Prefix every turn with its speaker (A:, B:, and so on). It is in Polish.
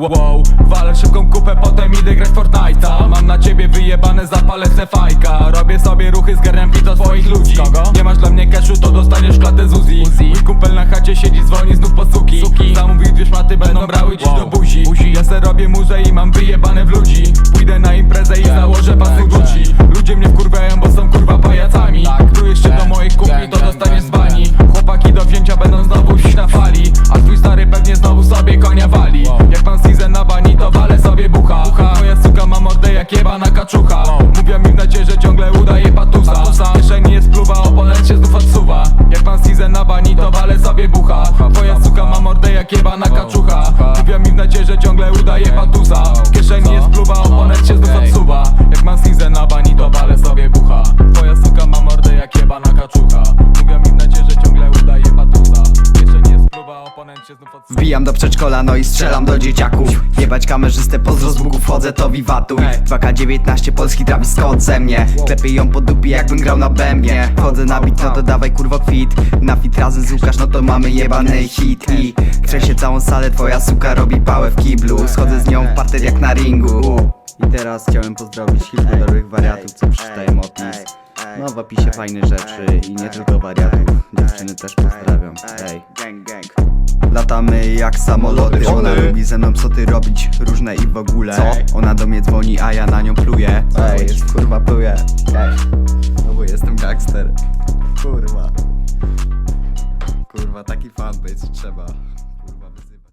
A: Wow, walę szybką kupę, potem idę grać Fortnite'a. Mam na ciebie wyjebane zapalecne fajka. Robię sobie ruchy, zgarniam pito swoich ludzi. Nie masz dla mnie cashu, to dostaniesz klatę z Uzi. Mój kumpel na chacie siedzi, dzwoni znów po suki. Zamówił dwie szmaty, będą brały dziś do buzi. Ja se robię muzę i mam wyjebane w ludzi. Pójdę na imprezę i założę pasy Gucci. Ludzie mnie wkurwiają, bo są kurwa pajacami. Tu jeszcze do moich kumpli, to dostaniesz z jak jebana kaczucha. Mówią mi w necie, że ciągle udaje patusa. W kieszeni jest pluwa, oponent się znów odsuwa. Jak pan season na bani, to walę sobie bucha. Twoja suka ma mordę jak jebana kaczucha. Mówią mi w necie, że ciągle udaje patusa. W kieszeni jest pluwa, oponent
B: Wbijam do przedszkola, no i strzelam do dzieciaków. Jebać kamerzystę, pozdro z Bugu wchodzę, to wiwatuj 2K19, polski Travis Scott ze mnie? Klepię ją po dupie, jakbym grał na bębnie. Wchodzę na bit, no to dawaj kurwo kwit. Na fit razem z Łukasz, no to mamy jebany hit. I się całą salę, twoja suka robi pałę w kiblu. Schodzę z nią w parter jak na ringu. I teraz chciałem pozdrowić kilku dobrych wariatów, co przeczytają opis. No w opisie fajne rzeczy i nie tylko wariatów. Dziewczyny też pozdrawiam, hej Latamy jak samoloty. Ona lubi ze mną psoty robić różne i w ogóle.
C: Co?
B: Ona do mnie dzwoni, a ja na nią pluję. Ej, jest kurwa pluję Ej, no bo jestem gangster. Kurwa. Kurwa, taki fanbase trzeba